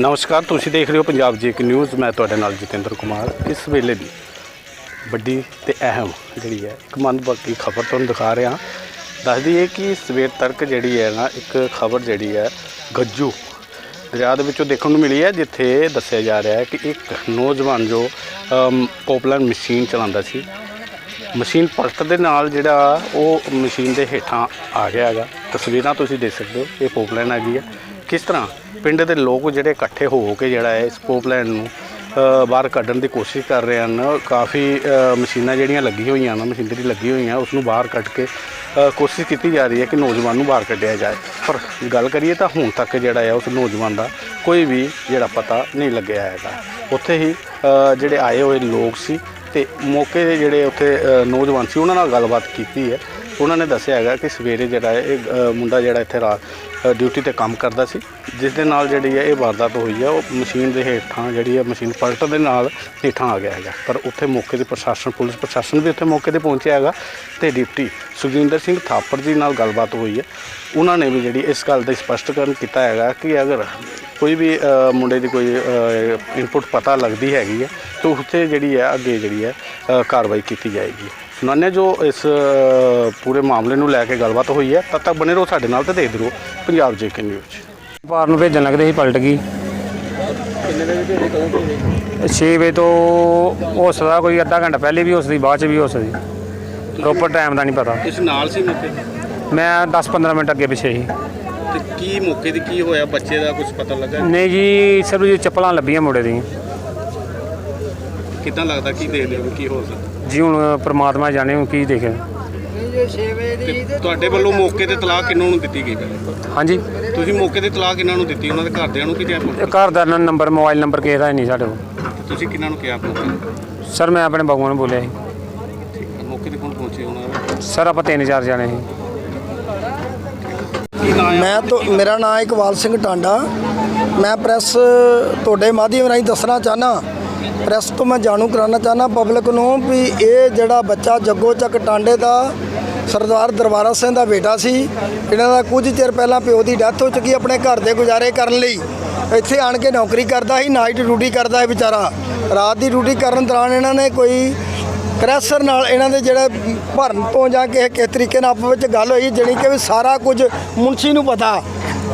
ਨਮਸਕਾਰ ਤੁਸੀਂ ਦੇਖ ਰਹੇ ਹੋ ਪੰਜਾਬ ਜੀ ਨਿਊਜ਼ ਮੈਂ ਤੁਹਾਡੇ ਨਾਲ ਜਤਿੰਦਰ ਕੁਮਾਰ। ਇਸ ਵੇਲੇ ਦੀ ਵੱਡੀ ਤੇ ਅਹਿਮ ਜਿਹੜੀ ਹੈ ਇੱਕ ਮੰਦਭਾਗੀ ਖਬਰ ਤੁਹਾਨੂੰ ਦਿਖਾ ਰਿਹਾ। ਦੱਸ ਦਈਏ ਕਿ ਸਵੇਰ ਤੱਕ ਜਿਹੜੀ ਹੈ ਨਾ ਇੱਕ ਖਬਰ ਜਿਹੜੀ ਹੈ ਗੱਜੂ ਦਰਿਆ ਦੇ ਵਿੱਚੋਂ ਦੇਖਣ ਨੂੰ ਮਿਲੀ ਹੈ ਜਿੱਥੇ ਦੱਸਿਆ ਜਾ ਰਿਹਾ ਹੈ ਕਿ ਇੱਕ ਨੌਜਵਾਨ ਜੋ ਅਮ, ਮਸ਼ੀਨ ਚਲਾਉਂਦਾ ਸੀ ਮਸ਼ੀਨ ਪਲਟ ਦੇ ਨਾਲ ਜਿਹੜਾ ਉਹ ਮਸ਼ੀਨ ਦੇ ਹੇਠਾਂ ਆ ਗਿਆ ਹੈਗਾ। ਤਸਵੀਰਾਂ ਤੁਸੀਂ ਦੇਖ ਸਕਦੇ ਹੋ ਇਹ ਪੋਪਲੈਨ ਹੈਗੀ ਹੈ। ਕਿਸ ਤਰ੍ਹਾਂ? ਪਿੰਡ ਦੇ ਲੋਕ ਜਿਹੜੇ ਇਕੱਠੇ ਹੋ ਕੇ ਜਿਹੜਾ ਹੈ ਇਸ ਪੋਪਲੈਨ ਨੂੰ ਬਾਹਰ ਕੱਢਣ ਦੀ ਕੋਸ਼ਿਸ਼ ਕਰ ਰਹੇ ਹਨ। ਕਾਫੀ ਮਸ਼ੀਨਾਂ ਜਿਹੜੀਆਂ ਲੱਗੀ ਹੋਈਆਂ ਹਨ ਮਸ਼ੀਨਰੀ ਲੱਗੀ ਹੋਈਆਂ ਉਸ ਨੂੰ ਬਾਹਰ ਕੱਢ ਕੇ ਕੋਸ਼ਿਸ਼ ਕੀਤੀ ਜਾ ਰਹੀ ਹੈ ਕਿ ਨੌਜਵਾਨ ਨੂੰ ਬਾਹਰ ਕੱਢਿਆ ਜਾਏ। ਪਰ ਗੱਲ ਕਰੀਏ ਤਾਂ ਹੁਣ ਤੱਕ ਜਿਹੜਾ ਹੈ ਉਸ ਨੌਜਵਾਨ ਦਾ ਕੋਈ ਵੀ ਜਿਹੜਾ ਪਤਾ ਨਹੀਂ ਲੱਗਿਆ ਹੈਗਾ। ਉੱਥੇ ਹੀ ਜਿਹੜੇ ਆਏ ਹੋਏ ਲੋਕ ਸੀ ਤੇ ਮੌਕੇ ਦੇ ਜਿਹੜੇ ਉੱਥੇ ਨੌਜਵਾਨ ਸੀ, ਉਹਨਾਂ ਨਾਲ ਗੱਲਬਾਤ ਕੀਤੀ ਹੈ। ਉਹਨਾਂ ਨੇ ਦੱਸਿਆ ਹੈਗਾ ਕਿ ਸਵੇਰੇ ਜਿਹੜਾ ਹੈ ਇਹ ਅ, ਮੁੰਡਾ ਜਿਹੜਾ ਇੱਥੇ ਰਾਤ ਡਿਊਟੀ ਤੇ ਕੰਮ ਕਰਦਾ ਸੀ ਜਿਸ ਦੇ ਨਾਲ ਜਿਹੜੀ ਹੈ ਇਹ ਵਾਰਦਾਤ ਹੋਈ ਹੈ ਉਹ ਮਸ਼ੀਨ ਦੇ ਹੇਠਾਂ ਜਿਹੜੀ ਹੈ ਮਸ਼ੀਨ ਪਲਟ ਦੇ ਨਾਲ ਹੇਠਾਂ ਆ ਗਿਆ ਹੈਗਾ। ਪਰ ਉੱਥੇ ਮੌਕੇ 'ਤੇ ਪ੍ਰਸ਼ਾਸਨ ਪੁਲਿਸ ਪ੍ਰਸ਼ਾਸਨ ਵੀ ਉੱਥੇ ਮੌਕੇ ਤੇ ਪਹੁੰਚਿਆ ਹੈਗਾ ਤੇ ਡਿਪਟੀ ਸੁਖਜਿੰਦਰ ਸਿੰਘ ਥਾਪੜ ਜੀ ਨਾਲ ਗੱਲਬਾਤ ਹੋਈ ਹੈ। ਉਹਨਾਂ ਨੇ ਵੀ ਜਿਹੜੀ ਇਸ ਗੱਲ ਦਾ ਸਪਸ਼ਟੀਕਰਨ ਕੀਤਾ ਹੈਗਾ ਕਿ ਅਗਰ ਕੋਈ ਵੀ ਅ, ਮੁੰਡੇ ਦੀ ਕੋਈ ਇਨਪੁਟ ਪਤਾ ਲੱਗਦੀ ਹੈਗੀ ਹੈ ਤਾਂ ਉੱਥੇ ਜਿਹੜੀ ਹੈ ਅੱਗੇ ਜਿਹੜੀ ਹੈ ਅ, ਕਾਰਵਾਈ ਕੀਤੀ ਜਾਏਗੀ। ਹਾਂ ਜੋ ਇਸ ਪੂਰੇ ਮਾਮਲੇ ਨੂੰ ਲੈ ਕੇ ਗੱਲਬਾਤ ਹੋਈ ਹੈ ਤਦ ਤੱਕ ਬਨੇ ਰਹੋ ਸਾਡੇ ਨਾਲ ਤੇ ਦੇਖਦੇ ਰਹੋ ਪੰਜਾਬ ਜੇਕੇ ਨਿਊਜ਼। ਪਾਰ ਨੂੰ ਭੇਜਣ ਲੱਗਦੇ ਸੀ ਪਲਟ ਗਈ। 6 ਵਜੇ ਤੋਂ ਹੋ ਸਕਦਾ ਕੋਈ ਅੱਧਾ ਘੰਟਾ ਪਹਿਲੇ ਵੀ ਹੋ ਸਕਦੀ ਬਾਅਦ ਚ ਵੀ ਹੋ ਸਕਦੀ। ਪ੍ਰੋਪਰ ਟਾਈਮ ਦਾ ਨਹੀਂ ਪਤਾ। ਇਸ ਨਾਲ ਸੀ ਮੌਕੇ ਮੈਂ 10-15 ਮਿੰਟ ਅੱਗੇ ਪਿੱਛੇ ਸੀ। ਤੇ ਕੀ ਮੌਕੇ ਤੇ ਕੀ ਹੋਇਆ? ਬੱਚੇ ਦਾ ਕੁਝ ਪਤਾ ਲੱਗਾ? ਨਹੀਂ ਜੀ ਸਿਰਫ ਜੀ ਚੱਪਲਾਂ ਲੱਭੀਆਂ ਮੁੰਡੇ ਦੀ ਕਿੱਦਾਂ ਲੱਗਦਾ? ਕੀ ਦੇਖਦੇ ਹੋ ਕੀ ਹੋ ਸਕਦਾ? ਜੀ ਹੁਣ ਪ੍ਰਮਾਤਮਾ ਜਾਣੇ ਹੁਣ ਕੀ ਦੇਖਿਆ ਤੁਹਾਡੇ ਵੱਲੋਂ ਮੌਕੇ ਤੇ ਤਲਾਕ ਕਿੰਨਾਂ ਨੂੰ ਦਿੱਤੀ ਗਈ ਪਹਿਲੇ? ਹਾਂਜੀ। ਤੁਸੀਂ ਮੌਕੇ ਤੇ ਤਲਾਕ ਕਿੰਨਾਂ ਨੂੰ ਦਿੱਤੀ? ਉਹਨਾਂ ਦੇ ਘਰਦਿਆਂ ਨੂੰ ਕਿ ਜਾਂ ਇਹ ਘਰ ਦਾ ਨ- ਨੰਬਰ ਮੋਬਾਈਲ ਨੰਬਰ ਕਿਸੇ ਦਾ ਨਹੀਂ ਸਾਡੇ ਕੋਲ। ਤੁਸੀਂ ਕਿੰਨਾਂ ਨੂੰ ਕਿਹਾ ਮੌਕੇ? ਸਰ ਮੈਂ ਆਪਣੇ ਬਾਬੂਆਂ ਨੂੰ ਬੋਲਿਆ ਸੀ। ਮੌਕੇ ਤੇ ਕੌਣ ਪਹੁੰਚੇ ਉਹਨਾਂ ਸਰ ਆਪਾਂ ਤਿੰਨ ਚਾਰ ਜਾਣੇ ਸੀ। ਕੀ ਨਾਂ ਹੈ? ਮੈਂ ਤੋਂ ਮੇਰਾ ਨਾਮ ਇਕਬਾਲ ਸਿੰਘ ਟਾਂਡਾ। ਮੈਂ ਪ੍ਰੈਸ ਤੁਹਾਡੇ ਮਾਧਿਅਮ ਰਾਹੀਂ ਦੱਸਣਾ ਚਾਹਨਾ ਪ੍ਰੈਸ ਤੋਂ ਮੈਂ ਜਾਣੂ ਕਰਾਉਣਾ ਚਾਹਨਾ ਪਬਲਿਕ ਨੂੰ ਵੀ ਇਹ ਜਿਹੜਾ ਬੱਚਾ ਜੱਗੋ ਚੱਕ ਟਾਂਡੇ ਦਾ ਸਰਦਾਰ ਦਰਬਾਰਾ ਸਿੰਘ ਦਾ ਬੇਟਾ ਸੀ, ਇਹਨਾਂ ਦਾ ਕੁਝ ਚਿਰ ਪਹਿਲਾਂ ਪਿਓ ਦੀ ਡੈਥ ਹੋ ਚੁੱਕੀ, ਆਪਣੇ ਘਰ ਦੇ ਗੁਜ਼ਾਰੇ ਕਰਨ ਲਈ। ਇੱਥੇ ਆਣ ਕੇ ਨੌਕਰੀ ਕਰਦਾ ਸੀ ਨਾਈਟ ਡਿਊਟੀ ਕਰਦਾ ਹੈ ਵਿਚਾਰਾ। ਰਾਤ ਦੀ ਡਿਊਟੀ ਕਰਨ ਦੌਰਾਨ ਇਹਨਾਂ ਨੇ ਕੋਈ ਕ੍ਰੈਸ਼ਰ ਨਾਲ ਇਹਨਾਂ ਦੇ ਜਿਹੜਾ ਭਰਨ ਤੋਂ ਜਾਂ ਕਿਸੇ ਕਿਸ ਤਰੀਕੇ ਨਾਲ ਆਪਸ ਵਿੱਚ ਗੱਲ ਹੋਈ ਜਿਹੜੀ ਕਿ ਵੀ ਸਾਰਾ ਕੁਝ ਮੁਨਸ਼ੀ ਨੂੰ ਪਤਾ।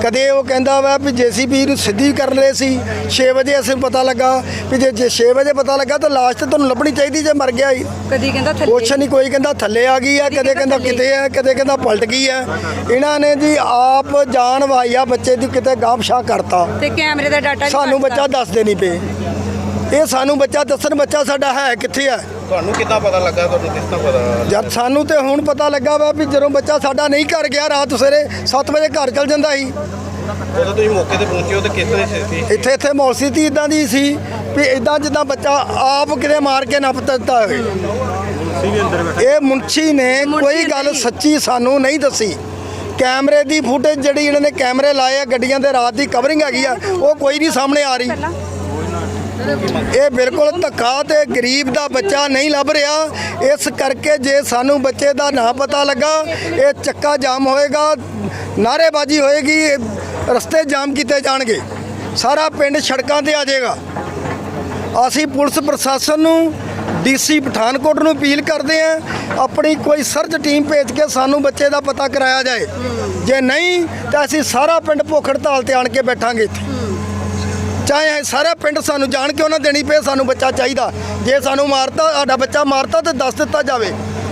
ਕਦੇ ਉਹ ਕਹਿੰਦਾ ਵਾ ਵੀ ਜੀਸੀਬੀ ਨੂੰ ਸਿੱਧੀ ਕਰ ਲਏ ਸੀ 6 ਵਜੇ ਅਸੀਂ ਪਤਾ ਲੱਗਾ ਵੀ ਜੇ ਜੇ 6 ਵਜੇ ਪਤਾ ਲੱਗਾ ਤਾਂ ਲਾਸ਼ ਤੇ ਤੁਹਾਨੂੰ ਲੱਭਣੀ ਚਾਹੀਦੀ ਜੇ ਮਰ ਗਿਆ ਸੀ। ਕਦੀ ਕਹਿੰਦਾ ਥੱਲੇ। ਕੁਛ ਨਹੀਂ ਕੋਈ ਕਹਿੰਦਾ ਥੱਲੇ ਆ ਗਈ ਆ ਕਦੇ ਕਹਿੰਦਾ ਕਿਤੇ ਆ ਕਦੇ ਕਹਿੰਦਾ ਪਲਟ ਗਈ ਆ। ਇਹਨਾਂ ਨੇ ਜੀ ਆਪ ਜਾਨ ਵਾਇਆ ਬੱਚੇ ਦੀ ਕਿਤੇ ਗਾਮਸ਼ਾ ਕਰਤਾ। ਤੇ ਕੈਮਰੇ ਦਾ ਡਾਟਾ ਸਾਨੂੰ ਬੱਚਾ ਦੱਸਦੇ ਨਹੀਂ ਪਏ। ਇਹ ਸਾਨੂੰ ਬੱਚਾ ਦੱਸਣ ਬੱਚਾ ਸਾਡਾ ਹੈ ਕਿੱਥੇ ਆ? ਤੁਹਾਨੂੰ ਕਿੱਦਾਂ ਪਤਾ ਲੱਗਾ? ਤੁਹਾਨੂੰ ਕਿਸ ਤਰ੍ਹਾਂ ਪਤਾ ਜਦ ਸਾਨੂੰ ਤੇ ਹੁਣ ਪਤਾ ਲੱਗਾ ਵਾ ਵੀ ਜਦੋਂ ਬੱਚਾ ਸਾਡਾ ਨਹੀਂ ਘਰ ਗਿਆ ਰਾਤ ਸਵੇਰੇ 7 ਵਜੇ ਘਰ ਚਲ ਜਾਂਦਾ ਸੀ। ਜਦੋਂ ਤੁਸੀਂ ਮੌਕੇ ਤੇ ਪਹੁੰਚੇ ਹੋ ਤਾਂ ਕਿਸ ਤਰ੍ਹਾਂ ਦੀ ਸਥਿਤੀ ਇੱਥੇ ਇੱਥੇ ਮੌਲਸੀ ਤੀ ਇਦਾਂ ਦੀ ਸੀ ਵੀ ਇਦਾਂ ਜਿੱਦਾਂ ਬੱਚਾ ਆਪ ਕਿਤੇ ਮਾਰ ਕੇ ਨੱਪ ਦਿੱਤਾ ਹੋਵੇ। ਇਹ ਮੁੰਸ਼ੀ ਨੇ ਕੋਈ ਗੱਲ ਸੱਚੀ ਸਾਨੂੰ ਨਹੀਂ ਦੱਸੀ। ਕੈਮਰੇ ਦੀ ਫੁਟੇਜ ਜਿਹੜੀ ਇਹਨਾਂ ਨੇ ਕੈਮਰੇ ਲਾਏ ਆ ਗੱਡੀਆਂ ਦੇ ਰਾਤ ਦੀ ਕਵਰਿੰਗ ਹੈਗੀ ਆ ਉਹ ਕੋਈ ਨਹੀਂ ਸਾਹਮਣੇ ਆ ਰਹੀ। ਇਹ ਬਿਲਕੁਲ ਧੱਕਾ ਤੇ ਗਰੀਬ ਦਾ ਬੱਚਾ ਨਹੀਂ ਲੱਭ ਰਿਹਾ। ਇਸ ਕਰਕੇ ਜੇ ਸਾਨੂੰ ਬੱਚੇ ਦਾ ਨਾ ਪਤਾ ਲੱਗਾ, ਇਹ ਚੱਕਾ ਜਾਮ ਹੋਏਗਾ ਨਾਰੇਬਾਜ਼ੀ ਹੋਏਗੀ, ਰਸਤੇ ਜਾਮ ਕੀਤੇ ਜਾਣਗੇ। ਸਾਰਾ ਪਿੰਡ ਸੜਕਾਂ ਤੇ ਆ ਜਾਏਗਾ। ਅਸੀਂ ਪੁਲਿਸ ਪ੍ਰਸ਼ਾਸਨ ਨੂੰ, ਡੀਸੀ ਪਠਾਨਕੋਟ ਨੂੰ ਅਪੀਲ ਕਰਦੇ ਆਂ ਆਪਣੀ ਕੋਈ ਸਰਚ ਟੀਮ ਭੇਜ ਕੇ ਸਾਨੂੰ ਬੱਚੇ ਦਾ ਪਤਾ ਕਰਾਇਆ ਜਾਏ। ਜੇ ਨਹੀਂ, ਤਾਂ ਅਸੀਂ ਸਾਰਾ ਪਿੰਡ ਭੁੱਖ ਹੜਤਾਲ ਤੇ ਆਣ ਕੇ ਬੈਠਾਂਗੇ ਇੱਥੇ। ਚਾਹੇ ਸਾਰਾ ਪਿੰਡ ਸਾਨੂੰ ਜਾਣ ਕੇ ਉਹਨਾਂ ਦੇਣੀ ਪਏ ਸਾਨੂੰ ਬੱਚਾ ਚਾਹੀਦਾ। ਜੇ ਸਾਨੂੰ ਮਾਰਤਾ ਸਾਡਾ ਬੱਚਾ ਮਾਰਤਾ ਤੇ ਦੱਸ ਦਿੱਤਾ ਜਾਵੇ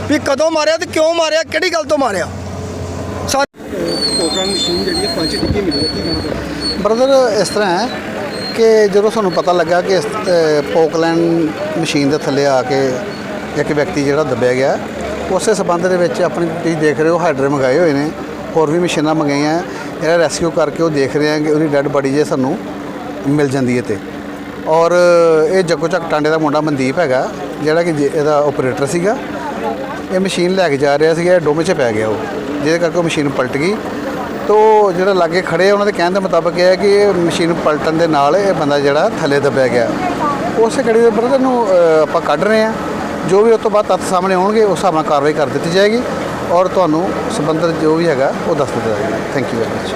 ਵੀ ਕਦੋਂ ਮਾਰਿਆ ਤੇ ਕਿਉਂ ਮਾਰਿਆ ਕਿਹੜੀ ਗੱਲ ਤੋਂ ਮਾਰਿਆ। ਬ੍ਰਦਰ ਇਸ ਤਰ੍ਹਾਂ ਹੈ ਕਿ ਜਦੋਂ ਸਾਨੂੰ ਪਤਾ ਲੱਗਾ ਕਿ ਪੋਕਲੈਂਡ ਮਸ਼ੀਨ ਦੇ ਥੱਲੇ ਆ ਕੇ ਇੱਕ ਵਿਅਕਤੀ ਜਿਹੜਾ ਦੱਬਿਆ ਗਿਆ ਉਸੇ ਸਬੰਧ ਦੇ ਵਿੱਚ ਆਪਣੀ ਤੁਸੀਂ ਦੇਖ ਰਹੇ ਹੋ ਹਾਈਡਰੇ ਮੰਗਾਏ ਹੋਏ ਨੇ ਹੋਰ ਵੀ ਮਸ਼ੀਨਾਂ ਮੰਗਾਈਆਂ ਇਹਦਾ ਰੈਸਕਿਊ ਕਰਕੇ ਉਹ ਦੇਖ ਰਹੇ ਆ ਕਿ ਉਹਦੀ ਡੈੱਡ ਬਾਡੀ ਜੇ ਸਾਨੂੰ ਮਿਲ ਜਾਂਦੀ ਹੈ ਤੇ ਔਰ ਇਹ ਜੱਗੋ ਚੱਕ ਟਾਂਡੇ ਦਾ ਮੁੰਡਾ ਮਨਦੀਪ ਹੈਗਾ, ਜਿਹੜਾ ਕਿ ਜੇ- ਇਹਦਾ ਆਪਰੇਟਰ ਸੀਗਾ। ਇਹ ਮਸ਼ੀਨ ਲੈ ਕੇ ਜਾ ਰਿਹਾ ਸੀਗਾ ਡੋਮੇ 'ਚ ਪੈ ਗਿਆ ਉਹ। ਜਿਹਦੇ ਕਰਕੇ ਉਹ ਮਸ਼ੀਨ ਪਲਟ ਗਈ। ਤੋ ਜਿਹੜਾ ਲਾਗੇ ਖੜੇ ਉਹਨਾਂ ਦੇ ਕਹਿਣ ਦੇ ਮੁਤਾਬਕ ਇਹ ਹੈ ਕਿ ਇਹ ਮਸ਼ੀਨ ਪਲਟਣ ਦੇ ਨਾਲ ਇਹ ਬੰਦਾ ਜਿਹੜਾ ਥੱਲੇ ਦੱਬਿਆ ਗਿਆ। ਉਸੇ ਕੜੀ ਦੇ ਬਰਦਰ ਨੂੰ ਆਪਾਂ ਕੱਢ ਰਹੇ ਆ ਜੋ ਵੀ ਉਸ ਤੋਂ ਬਾਅਦ ਤੱਥ ਸਾਹਮਣੇ ਆਉਣਗੇ, ਉਸ ਹਿਸਾਬ ਨਾਲ ਕਾਰਵਾਈ ਕਰ ਦਿੱਤੀ ਜਾਏਗੀ। ਔਰ ਤੁਹਾਨੂੰ ਸੰਬੰਧਿਤ ਜੋ ਵੀ ਹੈਗਾ, ਉਹ ਦੱਸ ਦਿੱਤਾ ਜਾਏਗਾ। Thank you very much